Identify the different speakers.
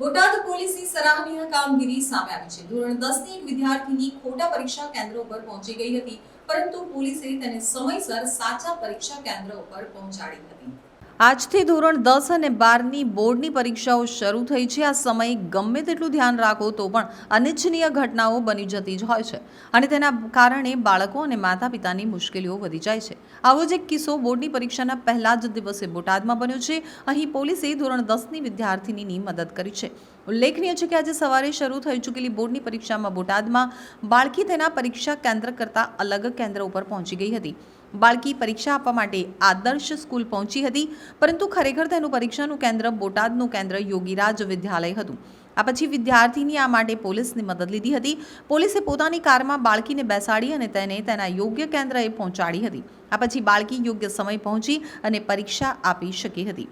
Speaker 1: બોટાદ પોલીસની સરાહનીય કામગીરી સામે આવી છે. ધોરણ દસની ની વિદ્યાર્થીની ખોટા પરીક્ષા કેન્દ્ર ઉપર પહોંચી ગઈ હતી, પરંતુ પોલીસે તેને સમયસર સાચા પરીક્ષા કેન્દ્ર ઉપર પહોંચાડી હતી. આજથી ધોરણ દસ અને બારની બોર્ડની પરીક્ષાઓ શરૂ થઈ છે. આ સમયે ગમે તેટલું ધ્યાન રાખો તો પણ અનિચ્છનીય ઘટનાઓ બની જતી જ હોય છે અને તેના કારણે બાળકો અને માતા પિતાની મુશ્કેલીઓ વધી જાય છે. આવો જ એક કિસ્સો બોર્ડની પરીક્ષાના પહેલા જ દિવસે બોટાદમાં બન્યો છે. અહીં પોલીસે ધોરણ દસની વિદ્યાર્થીનીની મદદ કરી છે. ઉલ્લેખનીય છે કે આજે સવારે શરૂ થઈ ચૂકેલી બોર્ડની પરીક્ષામાં બોટાદમાં બાળકી તેના પરીક્ષા કેન્દ્ર કરતાં અલગ કેન્દ્ર ઉપર પહોંચી ગઈ હતી. બાળકી પરીક્ષા આપવા માટે આદર્શ સ્કૂલ પહોંચી હતી, પરંતુ ખરેખર તેનું પરીક્ષાનું કેન્દ્ર બોટાદનું કેન્દ્ર યોગીરાજ વિદ્યાલય હતું. આ પછી વિદ્યાર્થીની આ માટે પોલીસની મદદ લીધી હતી. પોલીસે પોતાની કારમાં બાળકીને બેસાડી અને તેને તેના યોગ્ય કેન્દ્રએ પહોંચાડી હતી. આ પછી બાળકી યોગ્ય સમય પહોંચી અને પરીક્ષા આપી શકી હતી.